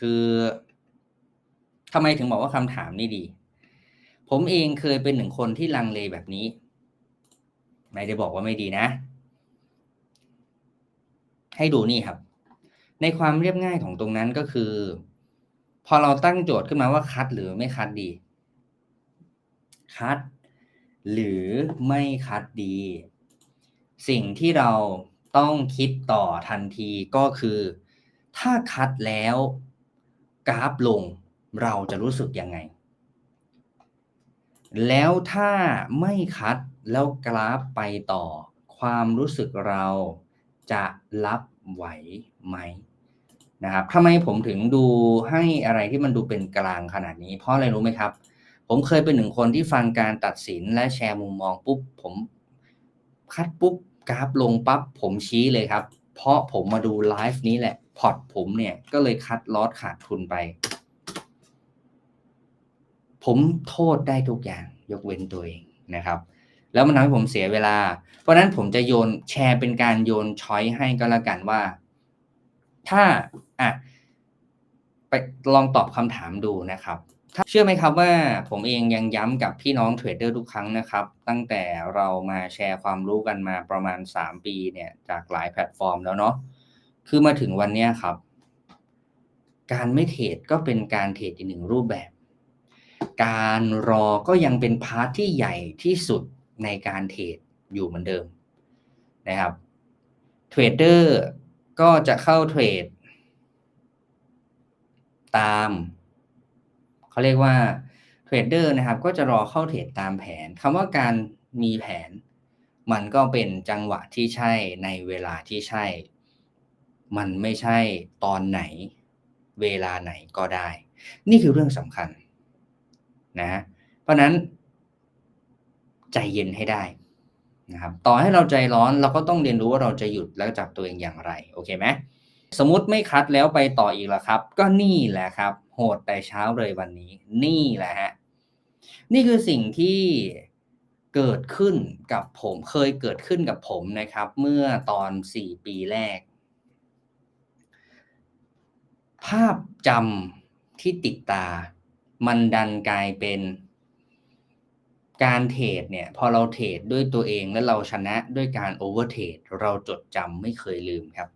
คือทำไมถึงบอกว่าคำถามนี่ดี ผมเองเคยเป็นหนึ่งคนที่ลังเลแบบนี้ ไม่ได้บอกว่าไม่ดีนะ ให้ดูนี่ครับ ในความเรียบง่ายของตรงนั้นก็คือ พอเราตั้งโจทย์ขึ้นมาว่าคัดหรือไม่คัดดี คัด หรือไม่คัดดี สิ่งที่เราต้องคิดต่อทันทีก็คือ ถ้าคัดแล้ว กราฟลงเราจะรู้สึกยังไง แล้วถ้าไม่คัดแล้วกราฟไปต่อ ความรู้สึกเราจะรับไหวไหมนะครับทำไมผมถึงดูให้อะไรที่มันดูเป็นกลางขนาดนี้ เพราะอะไรรู้ไหมครับ ผมเคยเป็นหนึ่งคนที่ฟังการตัดสินและแชร์มุมมองปุ๊บผมคัดปุ๊บกราฟลงปั๊บผมชี้เลยครับ เพราะผมมาดูไลฟ์นี้แหละ พอร์ตผมเนี่ยก็เลยคัดลอสขาดทุนไป ผมโทษได้ทุกอย่างยกเว้นตัวเองนะครับ แล้วมันทำให้ผมเสียเวลา เพราะนั้นผมจะโยนแชร์เป็นการโยนช้อยให้ก็แล้วกันว่า ถ้าอะไปลองตอบคำถามดูนะครับเชื่อไหมครับว่าผมเองยังย้ำกับพี่น้องเทรดเดอร์ทุกครั้งนะครับ ตั้งแต่เรามาแชร์ความรู้กันมาประมาณ 3 ปีเนี่ยจากหลายแพลตฟอร์มแล้วเนาะ คือมาถึงวันนี้ครับ การไม่เทรดก็เป็นการเทรดอีกหนึ่งรูปแบบ การรอก็ยังเป็นพาร์ทที่ใหญ่ที่สุดในการเทรดอยู่เหมือนเดิมนะครับเทรดเดอร์ก็จะเข้าเทรดตามเขาเรียกว่าเทรดเดอร์นะครับ ก็จะรอเข้าเทรดตามแผนคำว่าการมีแผน มันก็เป็นจังหวะที่ใช่ในเวลาที่ใช่ มันไม่ใช่ตอนไหนเวลาไหนก็ได้ นี่คือเรื่องสำคัญนะ เพราะนั้น ใจเย็นให้ได้นะครับ ต่อให้เราใจร้อนเราก็ต้องเรียนรู้ว่าเราจะหยุดแล้วจับตัวเองอย่างไร โอเคไหมสมมติไม่คัดแล้วไปต่ออีกล้วครับ ก็นี่แหละครับ โหดแต่เช้าเลยวันนี้ นี่แหละฮะนี่คือสิ่งที่เกิดขึ้นกับผมเคยเกิดขึ้นกับผมนะครับ เมื่อตอนสี่ปีแรก ภาพจำที่ติดตา มันดันกลายเป็นการเทรดเนี่ย พอเราเทรดด้วยตัวเองแล้วเราชนะด้วยการโอเวอร์เทรดเราจดจำไม่เคยลืมครับ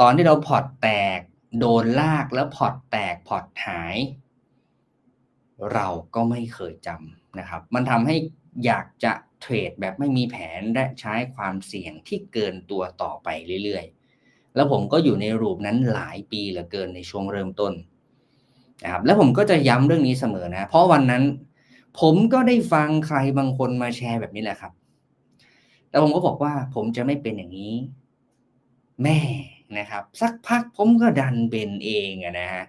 ตอนที่เราพอร์ตแตก โดนลากแล้วพอร์ตแตกพอร์ตหาย เราก็ไม่เคยจำนะครับ มันทำให้อยากจะเทรดแบบไม่มีแผนและใช้ความเสี่ยงที่เกินตัวต่อไปเรื่อยๆ แล้วผมก็อยู่ในรูปนั้นหลายปีเหลือเกินในช่วงเริ่มต้นนะครับแล้วผมก็จะย้ำเรื่องนี้เสมอนะ เพราะวันนั้น ผมก็ได้ฟังใครบางคนมาแชร์แบบนี้แหละครับแต่ผมก็บอกว่าผมจะไม่เป็นอย่างนี้ แม่นะครับ สักพักผมก็ดันเป็นเองอะนะฮะ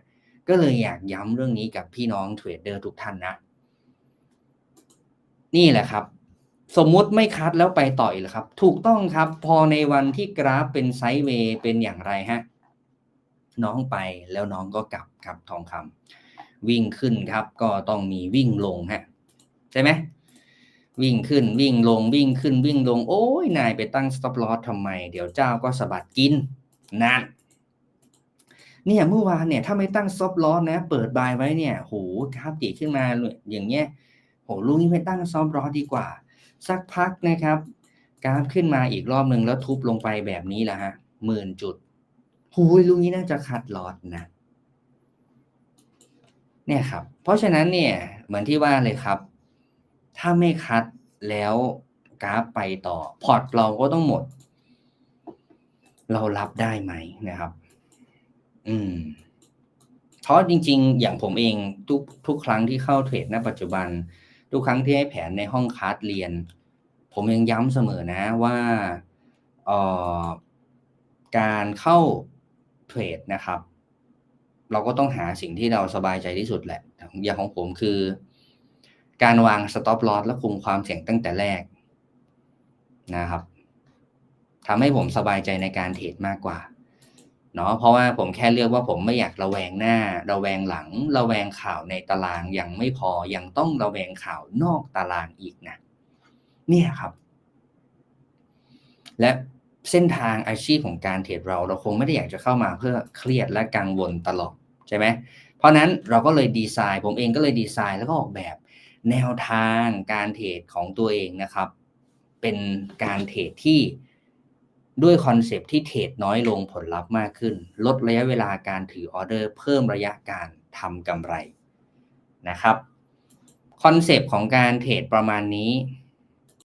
ก็เลยอยากย้ำเรื่องนี้กับพี่น้องเทรดเดอร์ทุกท่านนะ นี่แหละครับ สมมุติไม่คัดแล้วไปต่ออีกแล้วครับ ถูกต้องครับ พอในวันที่กราฟเป็นไซด์เวย์เป็นอย่างไรฮะ น้องไปแล้วน้องก็กลับครับทองคำวิ่งขึ้นครับ ก็ต้องมีวิ่งลงฮะใช่ไหมวิ่งขึ้นวิ่งลงวิ่งขึ้นวิ่งลง โอ้ยนายไปตั้ง stop loss ทำไม เดี๋ยวเจ้าก็สะบัดกินนั่นเนี่ยเมื่อวานเนี่ยถ้าไม่ตั้ง stop loss นะ เปิดบายไว้เนี่ยโหกราฟตีขึ้นมาอย่างเงี้ยโหลูกนี้ไม่ตั้ง stop loss ดีกว่า สักพักนะครับ กราฟขึ้นมาอีกรอบหนึ่งแล้วทุบลงไปแบบนี้แหละฮะหมื่นจุดหูยลูกนี้น่าจะคัดหลอดนะเนี่ยครับ เพราะฉะนั้นเนี่ยเหมือนที่ว่าเลยครับ ถ้าไม่คัดแล้วกราฟไปต่อ พอร์ตเราก็ต้องหมด เรารับได้ไหมนะครับ อืมเพราะจริง ๆ อย่างผมเองทุกทุกครั้งที่เข้าเทรดณปัจจุบัน ทุกครั้งที่ให้แผนในห้องคลาสเรียน ผมยังย้ำเสมอนะว่าออการเข้าเทรดนะครับ เราก็ต้องหาสิ่งที่เราสบายใจที่สุดแหละ อย่างของผมคือ การวาง stop loss และคุมความเสี่ยงตั้งแต่แรกนะครับทำให้ผมสบายใจในการเทรดมากกว่า เนาะเพราะว่าผมแค่เลือกว่าผมไม่อยากระแวงหน้า ระแวงหลัง ระแวงข่าวในตารางยังไม่พอยังต้องระแวงข่าวนอกตารางอีกนะเนี่ยครับ และเส้นทางอาชีพของการเทรดเราเราคงไม่ได้อยากจะเข้ามาเพื่อเครียดและกังวลตลอดใช่ไหมเพราะนั้นเราก็เลยดีไซน์ ผมเองก็เลยดีไซน์แล้วก็ออกแบบแนวทางการเทรดของตัวเองนะครับ เป็นการเทรดที่ ด้วยคอนเซปที่เทรดน้อยลงผลลัพธ์มากขึ้น ลดระยะเวลาการถือออเดอร์เพิ่มระยะการทำกำไรนะครับคอนเซปของการเทรดประมาณนี้